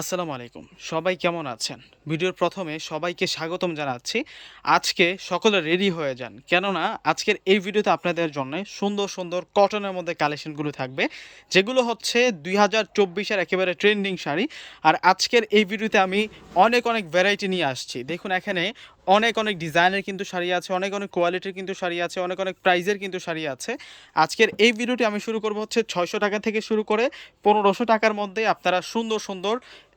আসসালামু আলাইকুম। সবাই কেমন আছেন? ভিডিওর প্রথমে সবাইকে স্বাগতম জানাচ্ছি। আজকে সকলে রেডি হয়ে যান। কেননা আজকের এই ভিডিওতে আপনাদের জন্য সুন্দর সুন্দর কটনের মধ্যে কালেকশনগুলো থাকবে। যেগুলো হচ্ছে দুই হাজার চব্বিশের একেবারে ট্রেন্ডিং শাড়ি। আর আজকের এই ভিডিওতে আমি অনেক অনেক ভ্যারাইটি নিয়ে আসছি। দেখুন, এখানে অনেক অনেক ডিজাইনের কিন্তু শাড়ি আছে, অনেক অনেক কোয়ালিটির কিন্তু শাড়ি আছে, অনেক অনেক প্রাইজের কিন্তু শাড়ি আছে। আজকের এই ভিডিওটি আমি শুরু করব হচ্ছে ছয়শো টাকা থেকে শুরু করে পনেরোশো টাকার মধ্যে আপনারা সুন্দর সুন্দর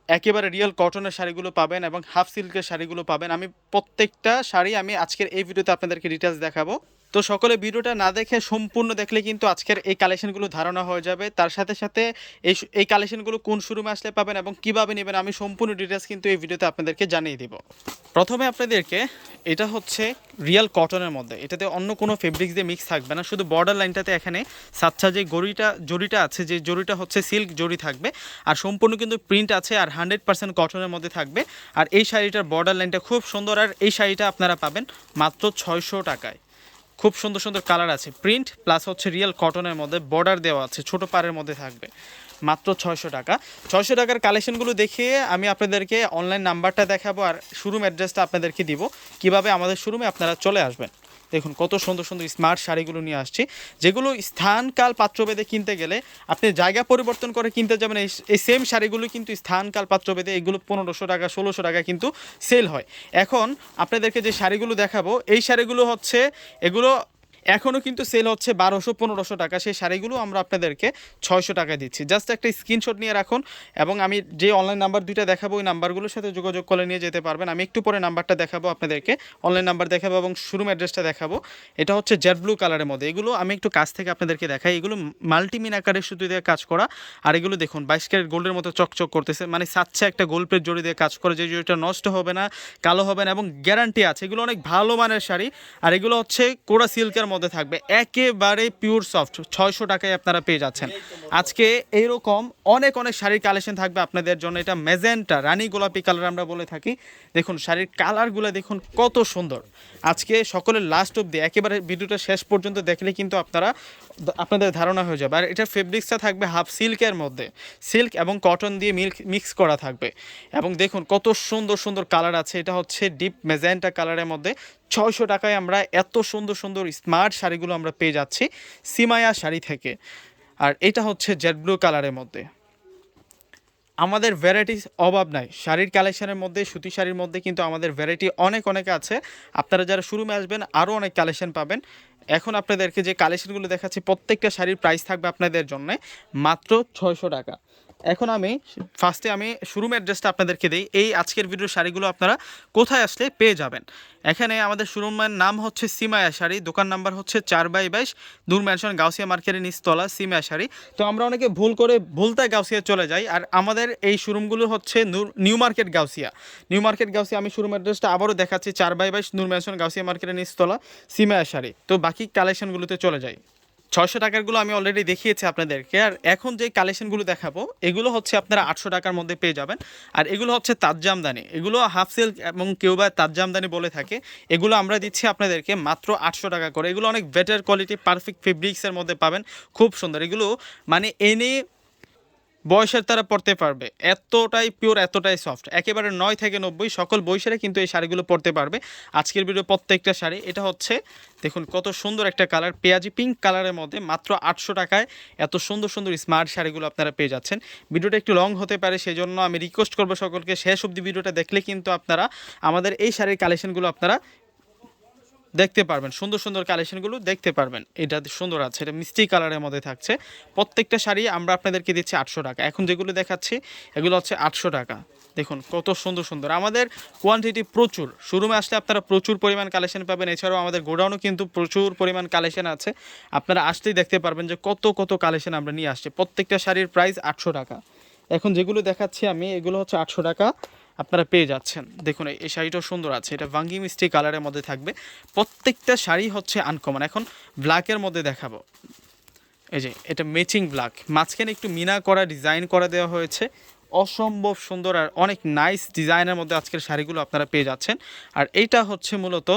একেবারে রিয়েল কটনের শাড়িগুলো পাবেন এবং হাফ সিল্কের শাড়িগুলো পাবেন। আমি প্রত্যেকটা শাড়ি আমি আজকের এই ভিডিওতে আপনাদেরকে ডিটেলস দেখাবো। তো সকলে ভিডিওটা না দেখে সম্পূর্ণ দেখলে কিন্তু আজকের এই কালেকশনগুলো ধারণা হয়ে যাবে। তার সাথে সাথে এই এই কালেকশনগুলো কোন শোরুমে আসলে পাবেন এবং কীভাবে নেবেন আমি সম্পূর্ণ ডিটেলস কিন্তু এই ভিডিওতে আপনাদেরকে জানিয়ে দিব। প্রথমে আপনাদেরকে এটা হচ্ছে রিয়েল কটনের মধ্যে। এটাতে অন্য কোনো ফেব্রিক্স দিয়ে মিক্স থাকবে না, শুধু বর্ডার লাইনটাতে এখানে সাচ্চা যে গড়িটা জরিটা আছে, যে জরিটা হচ্ছে সিল্ক জরি থাকবে। আর সম্পূর্ণ কিন্তু প্রিন্ট আছে আর হান্ড্রেড পার্সেন্ট কটনের মধ্যে থাকবে। আর এই শাড়িটার বর্ডার লাইনটা খুব সুন্দর, আর এই শাড়িটা আপনারা পাবেন মাত্র ছয়শো টাকায়। খুব সুন্দর সুন্দর কালার আছে প্রিন্ট প্লাস হচ্ছে রিয়েল কটনের মধ্যে বর্ডার দেওয়া আছে, ছোট পাড়ের মধ্যে থাকবে। মাত্র ছয়শো টাকা। ছয়শো টাকার কালেকশনগুলো দেখিয়ে আমি আপনাদেরকে অনলাইন নাম্বারটা দেখাবো আর শোরুম অ্যাড্রেসটা আপনাদেরকে দিব। কীভাবে আমাদের শোরুমে আপনারা চলে আসবেন। দেখুন, কত সুন্দর সুন্দর স্মার্ট শাড়িগুলো নিয়ে আসছি। যেগুলো স্থানকাল পাত্রভেদে কিনতে গেলে আপনি জায়গা পরিবর্তন করে কিনতে যাবেন, এই সেম শাড়িগুলো কিন্তু স্থানকাল পাত্রভেদে এগুলো পনেরোশো টাকা, ষোলোশো টাকা কিন্তু সেল হয়। এখন আপনাদেরকে যে শাড়িগুলো দেখাবো, এই শাড়িগুলো হচ্ছে, এগুলো এখনও কিন্তু সেল হচ্ছে বারোশো, পনেরোশো টাকা। সেই শাড়িগুলো আমরা আপনাদেরকে ছয়শো টাকা দিচ্ছি। জাস্ট একটা স্ক্রিনশট নিয়ে রাখুন এবং আমি যে অনলাইন নাম্বার দুইটা দেখাবো, ওই নাম্বারগুলোর সাথে যোগাযোগ করে নিয়ে যেতে পারবেন। আমি একটু পরে নাম্বারটা দেখাবো আপনাদেরকে। অনলাইন নাম্বার দেখাবো এবং শোরুম অ্যাড্রেসটা দেখাবো। এটা হচ্ছে জেড ব্লু কালারের মধ্যে। এগুলো আমি একটু কাছ থেকে আপনাদেরকে দেখাই। এগুলো মাল্টিমিন আকারের সুতো দিয়ে কাজ করা। আর এগুলো দেখুন, বাইশ ক্যারেট গোল্ডের মতো চকচক করতেছে। মানে সাচ্ছে একটা গোল্ড প্লেট জড়ি দিয়ে কাজ করে যে জড়িটা নষ্ট হবে না, কালো হবে না এবং গ্যারান্টি আছে। এগুলো অনেক ভালো মানের শাড়ি। আর এগুলো হচ্ছে কোড়া সিল্কের মধ্যে থাকবে। একেবারে পিওর সফট ছয়শো টাকায় আপনারা পেয়ে যাচ্ছেন। আজকে এইরকম অনেক অনেক শাড়ির কালেকশন থাকবে আপনাদের জন্য। এটা মেজেন্টা রানী গোলাপি কালার আমরা বলে থাকি। দেখুন, শাড়ির কালারগুলো দেখুন, কত সুন্দর। আজকে সকলের লাস্ট অব্দি একেবারে ভিডিওটা শেষ পর্যন্ত দেখলে কিন্তু আপনারা আপনাদের ধারণা হয়ে যাবে। আর এটার ফেব্রিক্সটা থাকবে হাফ সিল্কের মধ্যে। সিল্ক এবং কটন দিয়ে মিল্ক মিক্স করা থাকবে। এবং দেখুন কত সুন্দর সুন্দর কালার আছে। এটা হচ্ছে ডিপ মেজেন্টা কালারের মধ্যে। ছয়শো টাকায় আমরা এত সুন্দর সুন্দর স্মার্ট শাড়িগুলো আমরা পেয়ে যাচ্ছি সিমায়া শাড়ি থেকে। আর এটা হচ্ছে জেড ব্লু কালারের মধ্যে। আমাদের ভ্যারাইটিস অভাব নাই। শাড়ির কালেকশনের মধ্যে, সুতি শাড়ির মধ্যে কিন্তু আমাদের ভ্যারাইটি অনেক অনেক আছে। আপনারা যারা শুরুমে আসবেন আরও অনেক কালেকশন পাবেন। এখন আপনাদেরকে যে কালেকশনগুলো দেখাচ্ছি প্রত্যেকটা শাড়ির প্রাইস থাকবে আপনাদের জন্য মাত্র ছয়শো টাকা। এখন আমি ফার্স্টে আমি শোরুম অ্যাড্রেসটা আপনাদেরকে দিই। এই আজকের ভিডিওর শাড়িগুলো আপনারা কোথায় আসলে পেয়ে যাবেন? এখানে আমাদের শোরুমের নাম হচ্ছে সিমায়া শাড়ি, দোকান নাম্বার হচ্ছে চার বাই বাইশ দূর ম্যানশন গাউসিয়া মার্কেটের নিচতলা, সিমায়া শাড়ি। তো আমরা অনেকে ভুল করে ভুলতায় গাউসিয়া চলে যাই। আর আমাদের এই শোরুমগুলো হচ্ছে New Market Gausia. New Market Gausia আমি শোরুম অ্যাড্রেসটা আবারও দেখাচ্ছি, চার বাই বাইশ, নূর ম্যানশন গাউসিয়া মার্কেটের নিচতলা, সিমায়া শাড়ি। তো বাকি কালেকশনগুলোতে চলে যাই। ছয়শো টাকারগুলো আমি অলরেডি দেখিয়েছি আপনাদেরকে। আর এখন যে কালেকশনগুলো দেখাবো, এগুলো হচ্ছে আপনারা আটশো টাকার মধ্যে পেয়ে যাবেন। আর এগুলো হচ্ছে তাজ্জামদানি এগুলো হাফ সিল্ক এবং কেউ বা তাজ্জামদানি বলে থাকে। এগুলো আমরা দিচ্ছি আপনাদেরকে মাত্র আটশো টাকা করে। এগুলো অনেক বেটার কোয়ালিটি পারফেক্ট ফেব্রিক্সের মধ্যে পাবেন। খুব সুন্দর। এগুলো মানে এনে বয়সের তারা পড়তে পারবে। এতটাই পিওর এতটাই সফট একেবারে নয় থেকে নব্বই, সকল বয়সেরা কিন্তু এই শাড়িগুলো পরতে পারবে। আজকের ভিডিও প্রত্যেকটা শাড়ি, এটা হচ্ছে, দেখুন কত সুন্দর একটা কালার পেঁয়াজি পিঙ্ক কালারের মধ্যে মাত্র আটশো টাকায় এত সুন্দর সুন্দর স্মার্ট শাড়িগুলো আপনারা পেয়ে যাচ্ছেন। ভিডিওটা একটু লং হতে পারে সেই জন্য আমি রিকোয়েস্ট করব সকলকে, শেষ অবধি ভিডিওটা দেখলে কিন্তু আপনারা আমাদের এই শাড়ির কালেকশনগুলো আপনারা দেখতে পারবেন। সুন্দর সুন্দর কালেকশনগুলো দেখতে পারবেন। এটা সুন্দর আছে, এটা মিষ্টি কালারের মধ্যে থাকছে। প্রত্যেকটা শাড়ি আমরা আপনাদেরকে দিচ্ছি আটশো টাকা। এখন যেগুলো দেখাচ্ছি, এগুলো হচ্ছে আটশো টাকা। দেখুন, কত সুন্দর সুন্দর। আমাদের কোয়ান্টিটি প্রচুর। শোরুমে আসলে আপনারা প্রচুর পরিমাণ কালেকশন পাবেন। এছাড়াও আমাদের গোডাউনও কিন্তু প্রচুর পরিমাণ কালেকশন আছে। আপনারা আসলেই দেখতে পারবেন যে কত কত কালেকশন আমরা নিয়ে আসছি। প্রত্যেকটা শাড়ির প্রাইস আটশো টাকা। এখন যেগুলো দেখাচ্ছি আমি, এগুলো হচ্ছে আটশো টাকা। আপনারা পেয়ে যাচ্ছেন। দেখুন, এই- শাড়িটাও সুন্দর আছে। এটা ভাঙ্গি মিষ্টি কালারের মধ্যে থাকবে। প্রত্যেকটা শাড়ি হচ্ছে আনকমন এখন ব্ল্যাকের মধ্যে দেখাবো। এই যে, এটা ম্যাচিং ব্ল্যাক মাঝখানে একটু মিনা করা ডিজাইন করা দেওয়া হয়েছে। অসম্ভব সুন্দর আর অনেক নাইস ডিজাইনের মধ্যে আজকের শাড়িগুলো আপনারা পেয়ে যাচ্ছেন। আর এইটা হচ্ছে মূলত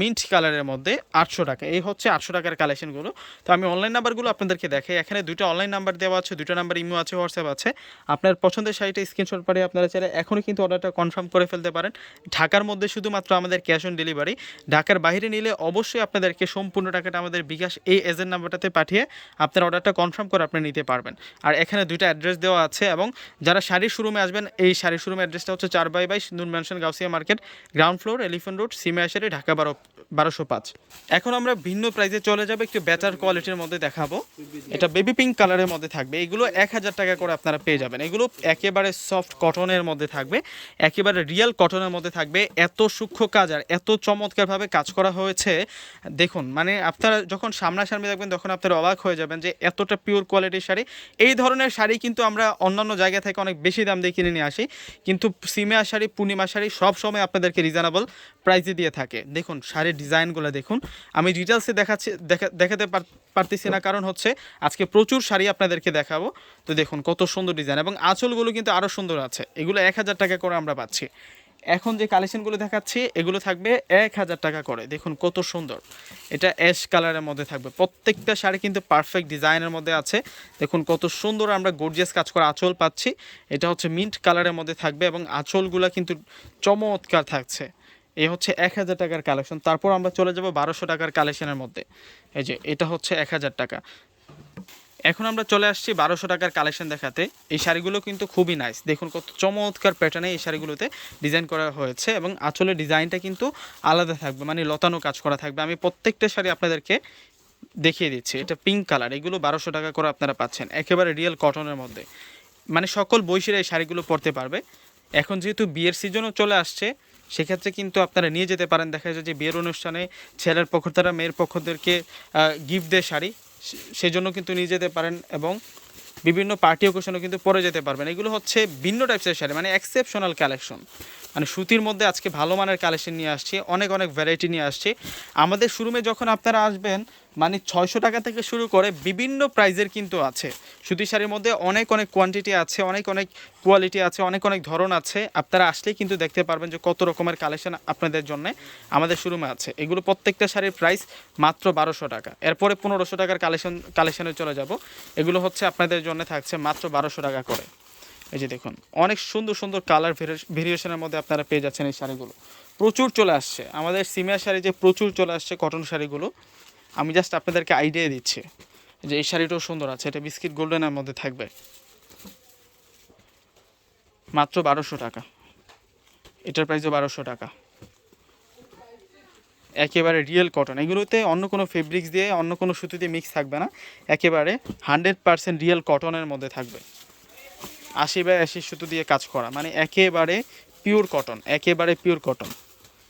মিন্ট কালারের মধ্যে আটশো টাকা। এই হচ্ছে আটশো টাকার কালেকশনগুলো তো আমি অনলাইন নাম্বারগুলো আপনাদেরকে দেখাই। এখানে দুটো অনলাইন নাম্বার দেওয়া আছে দুটো নাম্বার ইমো আছে হোয়াটসঅ্যাপ আছে। আপনার পছন্দের শাড়িটা স্ক্রিনশট পারে আপনারা চাইলে এখনই কিন্তু অর্ডারটা কনফার্ম করে ফেলতে পারেন। ঢাকার মধ্যে শুধুমাত্র আমাদের ক্যাশ অন ডেলিভারি ঢাকার বাইরে নিলে অবশ্যই আপনাদেরকে সম্পূর্ণ টাকাটা আমাদের বিকাশ এই এজেন্ট নাম্বারটাতে পাঠিয়ে আপনার অর্ডারটা কনফার্ম করে আপনি নিতে পারবেন। আর এখানে দুইটা অ্যাড্রেস দেওয়া আছে এবং যারা শাড়ির শোরুমে আসবেন, এই শাড়ির শোরুম অ্যাড্রেসটা হচ্ছে চার বাই বাইশ Noor Mansion Gausia Market ground floor Elephant Road সিমিয়াশারি Dhaka বারো বারোশো পাঁচ। এখন আমরা ভিন্ন প্রাইসে চলে যাব, একটু বেটার কোয়ালিটির মধ্যে দেখাবো। এটা বেবি পিঙ্ক কালারের মধ্যে থাকবে। এগুলো এক হাজার টাকা করে আপনারা পেয়ে যাবেন। এগুলো একেবারে সফট কটনের মধ্যে থাকবে। একেবারে রিয়েল কটনের মধ্যে থাকবে। এত সূক্ষ্ম কাজ আর এত চমৎকারভাবে কাজ করা হয়েছে। দেখুন মানে আপনারা যখন সামনাসামনি দেখবেন, তখন আপনারা অবাক হয়ে যাবেন যে এতটা পিওর কোয়ালিটির শাড়ি। এই ধরনের শাড়ি কিন্তু আমরা অন্যান্য জায়গা থেকে অনেক বেশি দাম দিয়ে কিনে নিয়ে আসি। কিন্তু সিমিয়া শাড়ি, পূর্ণিমা শাড়ি সব সময় আপনাদেরকে রিজনেবল প্রাইসে দিয়ে থাকে। দেখুন, শাড়ির ডিজাইনগুলো দেখুন। আমি ডিটেলসে দেখাচ্ছি, দেখা, দেখাতে পার- পারতেছি না। কারণ হচ্ছে, আজকে প্রচুর শাড়ি আপনাদেরকে দেখাবো। তো দেখুন, কত সুন্দর ডিজাইন এবং আঁচলগুলো কিন্তু আরও সুন্দর আছে। এগুলো এক হাজার টাকা করে আমরা পাচ্ছি। এখন যে কালেকশনগুলো দেখাচ্ছি, এগুলো থাকবে এক হাজার টাকা করে। দেখুন, কত সুন্দর। এটা অ্যাশ কালারের মধ্যে থাকবে। প্রত্যেকটা শাড়ি কিন্তু পারফেক্ট ডিজাইনের মধ্যে আছে। দেখুন, কত সুন্দর আমরা গর্জিয়াস কাজ করা আঁচল পাচ্ছি। এটা হচ্ছে মিন্ট কালারের মধ্যে থাকবে এবং আঁচলগুলো কিন্তু চমৎকার থাকছে। এই হচ্ছে এক হাজার টাকার কালেকশন। তারপর আমরা চলে যাব বারোশো টাকার কালেকশনের মধ্যে। এই যে, এটা হচ্ছে এক হাজার টাকা। এখন আমরা চলে আসছি বারোশো টাকার কালেকশন দেখাতে। এই শাড়িগুলো কিন্তু খুবই নাইস দেখুন কত চমৎকার প্যাটার্নে এই শাড়িগুলোতে ডিজাইন করা হয়েছে এবং আঁচলে ডিজাইনটা কিন্তু আলাদা থাকবে মানে লতানো কাজ করা থাকবে। আমি প্রত্যেকটা শাড়ি আপনাদেরকে দেখিয়ে দিচ্ছি। এটা পিঙ্ক কালার এগুলো বারোশো টাকা করে আপনারা পাচ্ছেন। একেবারে রিয়েল কটনের মধ্যে। মানে সকল বয়সীরা এই শাড়িগুলো পরতে পারবে। এখন যেহেতু বিয়ের সিজনও চলে আসছে সেক্ষেত্রে কিন্তু আপনারা নিয়ে যেতে পারেন। দেখা যায় যে বিয়ের অনুষ্ঠানে ছেলের পক্ষ তারা মেয়ের পক্ষদেরকে গিফট দেয় শাড়ি। সেজন্য কিন্তু নিয়ে যেতে পারেন এবং বিভিন্ন পার্টি ওকেশনও কিন্তু পরে যেতে পারবেন। এগুলো হচ্ছে ভিন্ন টাইপসের শাড়ি মানে এক্সেপশনাল কালেকশন মানে সুতির মধ্যে আজকে ভালো মানের কালেকশন নিয়ে আসছি, অনেক অনেক ভ্যারাইটি নিয়ে আসছি। আমাদের শোরুমে যখন আপনারা আসবেন মানে ছয়শো টাকা থেকে শুরু করে বিভিন্ন প্রাইজের কিন্তু আছে। সুতি শাড়ির মধ্যে অনেক অনেক কোয়ান্টিটি আছে, অনেক অনেক কোয়ালিটি আছে, অনেক অনেক ধরন আছে। আপনারা আসলেই কিন্তু দেখতে পারবেন যে কত রকমের কালেকশন আপনাদের জন্য আমাদের শোরুমে আছে। এগুলো প্রত্যেকটা শাড়ির প্রাইস মাত্র বারোশো টাকা। এরপরে পনেরোশো টাকার কালেকশন, কালেকশনে চলে যাব। এগুলো হচ্ছে আপনাদের জন্য থাকছে মাত্র বারোশো টাকা করে। এই যে দেখুন, অনেক সুন্দর সুন্দর কালার ভেরিয়েশনের মধ্যে আপনারা পেয়ে যাচ্ছেন এই শাড়িগুলো। প্রচুর চলে আসছে। আমাদের সিমিয়া শাড়ি যে প্রচুর চলে আসছে কটন শাড়িগুলো, আমি জাস্ট আপনাদেরকে আইডিয়া দিচ্ছি যে এই শাড়িটাও সুন্দর আছে। এটা বিস্কিট গোল্ডেনের মধ্যে থাকবে। মাত্র বারোশো টাকা। এটার প্রাইসও বারোশো টাকা। একেবারে রিয়েল কটন এগুলোতে অন্য কোনো ফেব্রিক্স দিয়ে, অন্য কোনো সুতি দিয়ে মিক্স থাকবে না। একেবারে হান্ড্রেড পারসেন্ট রিয়েল কটনের মধ্যে থাকবে। আশি বাই আশি সুতো দিয়ে কাজ করা। মানে একেবারে পিওর কটন একেবারে পিওর কটন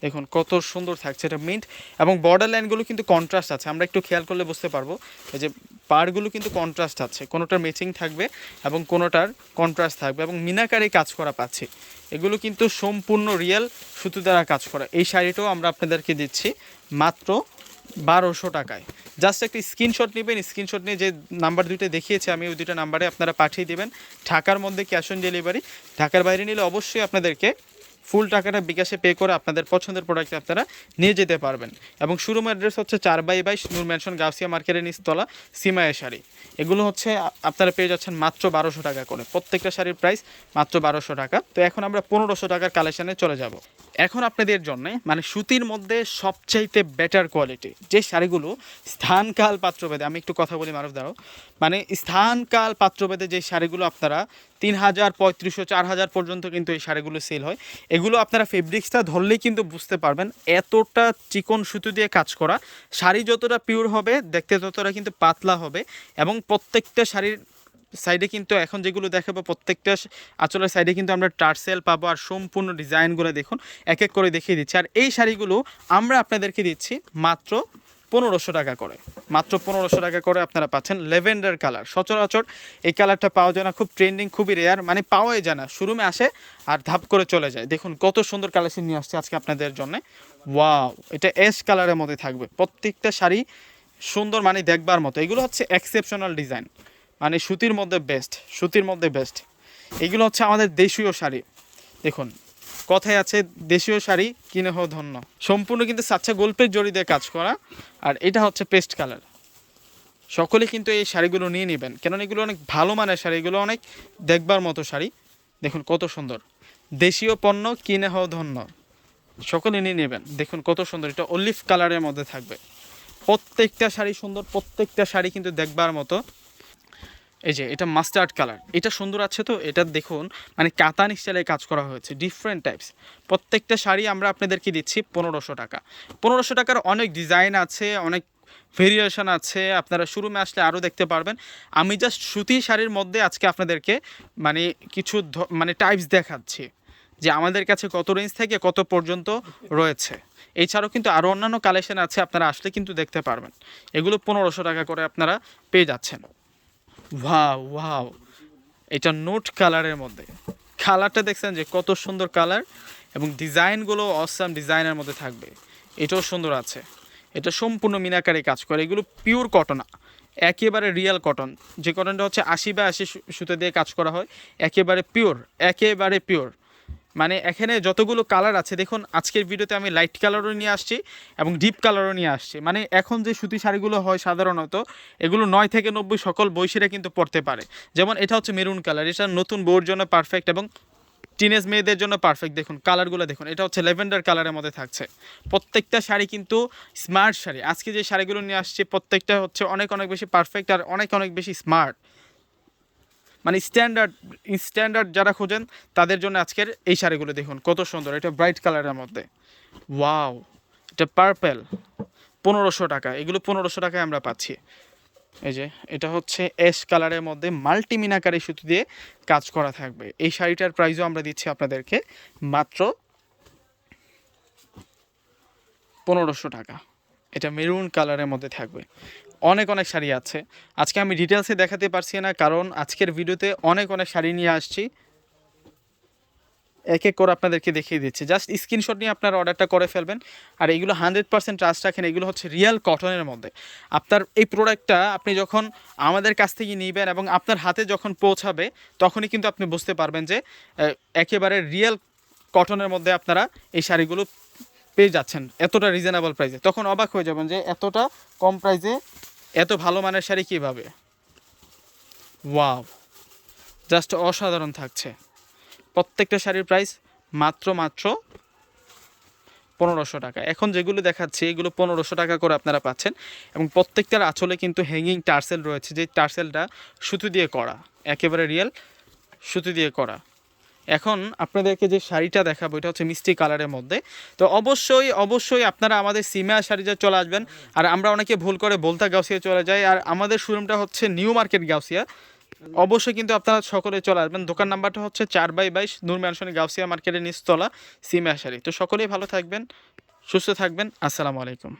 দেখুন, কত সুন্দর থাকছে এটা মিন্ট এবং বর্ডার লাইনগুলো কিন্তু কন্ট্রাস্ট আছে। আমরা একটু খেয়াল করলে বুঝতে পারব। এই যে পারগুলো কিন্তু কন্ট্রাস্ট আছে। কোনোটার ম্যাচিং থাকবে এবং কোনোটার কন্ট্রাস্ট থাকবে এবং মিনাকারে কাজ করা পাচ্ছি। এগুলো কিন্তু সম্পূর্ণ রিয়েল সুতো দ্বারা কাজ করা। এই শাড়িটাও আমরা আপনাদেরকে দিচ্ছি মাত্র বারোশো টাকায়। জাস্ট একটা স্ক্রিনশট নেবেন স্ক্রিনশট নিয়ে যে নাম্বার দুইটা দেখিয়েছি, আমি ওই দুটো নাম্বারে আপনারা পাঠিয়ে দেবেন। ঢাকার মধ্যে ক্যাশ অন ডেলিভারি ঢাকার বাইরে নিলে অবশ্যই আপনাদেরকে ফুল টাকাটা বিকাশে পে করে আপনাদের পছন্দের প্রোডাক্ট আপনারা নিয়ে যেতে পারবেন। এবং শোরুম অ্যাড্রেস হচ্ছে চার বাই বাইশ নূর ম্যানশন গাউসিয়া মার্কেটের নিচতলা সিমায়া শাড়ি। এগুলো হচ্ছে আপনারা পেয়ে যাচ্ছেন মাত্র বারোশো টাকা করে। প্রত্যেকটা শাড়ির প্রাইস মাত্র বারোশো টাকা। তো এখন আমরা পনেরোশো টাকার কালেকশানে চলে যাব। এখন আপনাদের জন্য মানে সুতির মধ্যে সবচাইতে বেটার কোয়ালিটি যে শাড়িগুলো স্থানকাল পাত্রভেদে, আমি একটু কথা বলি মারুফ দাও মানে স্থানকাল পাত্রভেদে যে শাড়িগুলো আপনারা তিন হাজার, পঁয়ত্রিশশো, চার হাজার পর্যন্ত কিন্তু এই শাড়িগুলো সেল হয়। এগুলো আপনারা ফেব্রিক্সটা ধরলেই কিন্তু বুঝতে পারবেন এতটা চিকন সুতো দিয়ে কাজ করা। শাড়ি যতটা পিওর হবে, দেখতে ততটা কিন্তু পাতলা হবে এবং প্রত্যেকটা শাড়ির সাইডে কিন্তু এখন যেগুলো দেখাবো, প্রত্যেকটা আঁচলের সাইডে কিন্তু আমরা টার্সেল পাবো আর সম্পূর্ণ ডিজাইনগুলো দেখুন, এক এক করে দেখিয়ে দিচ্ছি। আর এই শাড়িগুলো আমরা আপনাদেরকে দিচ্ছি মাত্র পনেরোশো টাকা করে। মাত্র পনেরোশো টাকা করে আপনারা পাচ্ছেন লেভেন্ডার কালার। সচরাচর এই কালারটা পাওয়া যায় না, খুব ট্রেন্ডিং, খুবই রেয়ার মানে পাওয়াই যায় না। শুরুমে আসে আর ধাপ করে চলে যায়। দেখুন কত সুন্দর কালেকশন নিয়ে আসছে আজকে আপনাদের জন্য। ওয়াও, এটা এস কালারের মধ্যে থাকবে। প্রত্যেকটা শাড়ি সুন্দর মানে দেখবার মতো। এগুলো হচ্ছে এক্সেপশনাল ডিজাইন মানে সুতির মধ্যে বেস্ট সুতির মধ্যে বেস্ট এগুলো হচ্ছে আমাদের দেশীয় শাড়ি। দেখুন কথায় আছে, দেশীয় শাড়ি কিনে হো ধন্য। সম্পূর্ণ কিন্তু সাচ্চা গল্পের জড়ি দিয়ে কাজ করা। আর এটা হচ্ছে পেস্ট কালার। সকলে কিন্তু এই শাড়িগুলো নিয়ে নেবেন। কেননা এগুলো অনেক ভালো মানের শাড়ি, এগুলো অনেক দেখবার মতো শাড়ি। দেখুন কত সুন্দর। দেশীয় পণ্য কিনে হও ধন্য। সকলে নিয়ে নেবেন। দেখুন কত সুন্দর। এটা অলিভ কালারের মধ্যে থাকবে। প্রত্যেকটা শাড়ি সুন্দর, প্রত্যেকটা শাড়ি কিন্তু দেখবার মতো। এই যে, এটা মাস্টার্ড কালার এটা সুন্দর আছে তো, এটা দেখুন মানে কাতান স্টাইলে কাজ করা হয়েছে ডিফারেন্ট টাইপস প্রত্যেকটা শাড়ি আমরা আপনাদেরকে দিচ্ছি পনেরোশো টাকা। পনেরোশো টাকার অনেক ডিজাইন আছে, অনেক ভেরিয়েশন আছে, আপনারা শুরুমে আসলে আরও দেখতে পারবেন। আমি জাস্ট সুতি শাড়ির মধ্যে আজকে আপনাদেরকে মানে কিছু মানে টাইপস দেখাচ্ছি। যে আমাদের কাছে কত রেঞ্জ থেকে কত পর্যন্ত রয়েছে। এছাড়াও কিন্তু আরও অন্যান্য কালেকশন আছে, আপনারা আসলে কিন্তু দেখতে পারবেন। এগুলো পনেরোশো টাকা করে আপনারা পেয়ে যাচ্ছেন। ওয়াও ওয়াও এটা নোট কালারের মধ্যে। কালারটা দেখছেন যে কত সুন্দর কালার এবং ডিজাইনগুলো অসাম ডিজাইনের মধ্যে থাকবে। এটাও সুন্দর আছে। এটা সম্পূর্ণ মিনাকারে কাজ করে। এগুলো পিওর কটন একেবারে রিয়েল কটন যে কটনটা হচ্ছে আশি বা আশি সুতো দিয়ে কাজ করা হয়, একেবারে পিওর একেবারে পিওর মানে এখানে যতগুলো কালার আছে, দেখুন, আজকের ভিডিওতে আমি লাইট কালারও নিয়ে আসছি এবং ডিপ কালারও নিয়ে আসছি। মানে এখন যে সুতি শাড়িগুলো হয় সাধারণত, এগুলো নয় থেকে নব্বই সকল বয়সীরা কিন্তু পড়তে পারে। যেমন এটা হচ্ছে মেরুন কালার এটা নতুন বউর জন্য পারফেক্ট এবং টিনেজ মেয়েদের জন্য পারফেক্ট দেখুন কালারগুলো দেখুন, এটা হচ্ছে ল্যাভেন্ডার কালারের মধ্যে থাকছে। প্রত্যেকটা শাড়ি কিন্তু স্মার্ট শাড়ি। আজকে যে শাড়িগুলো নিয়ে আসছে, প্রত্যেকটা হচ্ছে অনেক অনেক বেশি পারফেক্ট আর অনেক অনেক বেশি স্মার্ট মানে স্ট্যান্ডার্ড স্ট্যান্ডার্ড যারা খোঁজেন, তাদের জন্য আজকের এই শাড়িগুলো দেখুন, কত সুন্দর। এটা ব্রাইট কালারের মধ্যে। ওয়াও এটা পার্পেল পনেরোশো টাকা। এগুলো পনেরোশো টাকায় আমরা পাচ্ছি। এই যে, এটা হচ্ছে অ্যাশ কালারের মধ্যে মাল্টি মিনাকারি সুতো দিয়ে কাজ করা থাকবে। এই শাড়িটার প্রাইসও আমরা দিচ্ছি আপনাদেরকে মাত্র পনেরোশো টাকা। এটা মেরুন কালারের মধ্যে থাকবে। অনেক অনেক শাড়ি আছে। আজকে আমি ডিটেলসে দেখাতে পারছি না, কারণ আজকের ভিডিওতে অনেক অনেক শাড়ি নিয়ে আসছি। এক এক করে আপনাদেরকে দেখিয়ে দিচ্ছি। জাস্ট স্ক্রিনশট নিয়ে আপনার অর্ডারটা করে ফেলবেন। আর এগুলো হান্ড্রেড পার্সেন্ট ট্রাস্ট রাখেন, এগুলো হচ্ছে রিয়েল কটনের মধ্যে। আপনার এই প্রোডাক্টটা আপনি যখন আমাদের কাছ থেকে নিবেন এবং আপনার হাতে যখন পৌঁছাবে, তখনই কিন্তু আপনি বুঝতে পারবেন যে একেবারে রিয়েল কটনের মধ্যে আপনারা এই শাড়িগুলো পেয়ে যাচ্ছেন এতটা রিজনেবল প্রাইসে তখন অবাক হয়ে যাবেন যে এতটা কম প্রাইসে এত ভালো মানের শাড়ি কীভাবে? ওয়াও জাস্ট অসাধারণ থাকছে। প্রত্যেকটা শাড়ির প্রাইস মাত্র মাত্র পনেরোশো টাকা। এখন যেগুলো দেখাচ্ছি, এগুলো পনেরোশো টাকা করে আপনারা পাচ্ছেন এবং প্রত্যেকটার আঁচলে কিন্তু হ্যাঙ্গিং টার্সেল রয়েছে, যে টার্সেলটা সুতো দিয়ে করা, একেবারে রিয়েল সুতো দিয়ে করা। এখন আপনাদেরকে যে শাড়িটা দেখাবো, এটা হচ্ছে মিষ্টি কালারের মধ্যে। তো অবশ্যই অবশ্যই আপনারা আমাদের সিমা শাড়িতে চলে আসবেন। আর আমরা অনেকে ভুল করে বলতা গাউসিয়া চলে যাই। আর আমাদের শোরুমটা হচ্ছে নিউ মার্কেট গাউসিয়া। অবশ্যই কিন্তু আপনারা সকলে চলে আসবেন। দোকান নাম্বারটা হচ্ছে চার বাই বাইশ, নূর ম্যানশন গাউসিয়া মার্কেটের নিচতলা সিমা শাড়ি। তো সকলেই ভালো থাকবেন, সুস্থ থাকবেন। আসসালামু আলাইকুম।